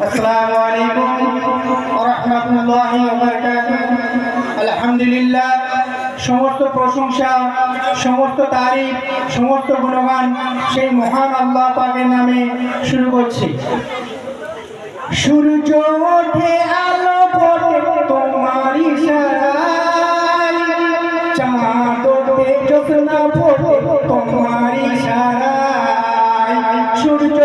السلام عليكم ورحمة الله وبركاته الحمد لله সমস্ত প্রশংসা, সমস্ত তারিফ, সমস্ত গুণগান সেই মহান আল্লাহ পাকের নামে শুরু করছি। সূর্য ওঠে আলো পড়ে তোমার ইশারায় চাঁদ ওঠে যোগনা পড়ে তোমার ইশারায় সূর্য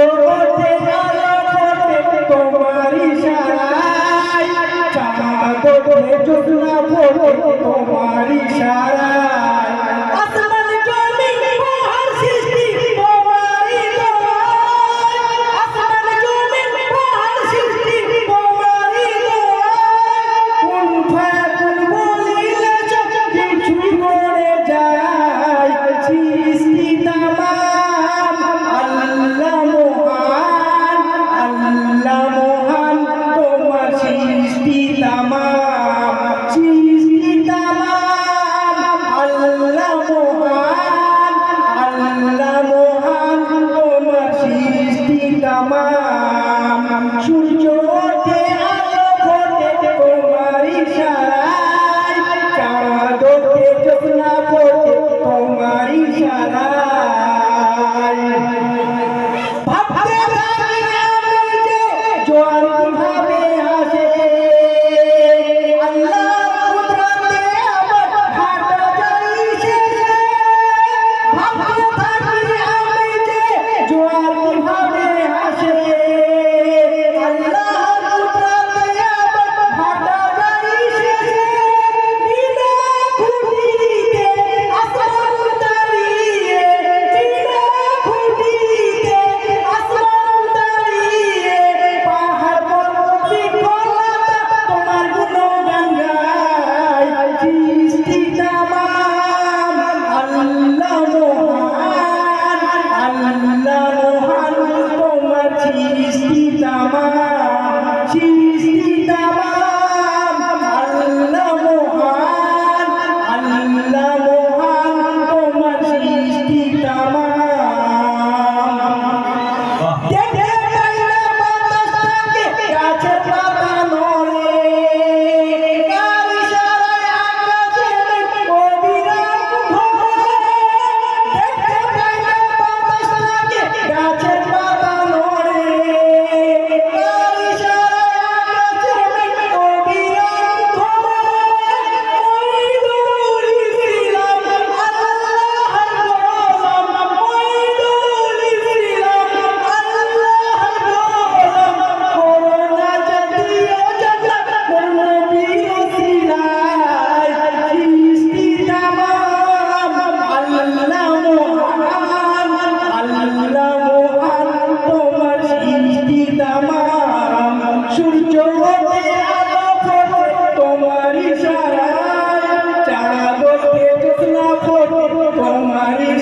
আমার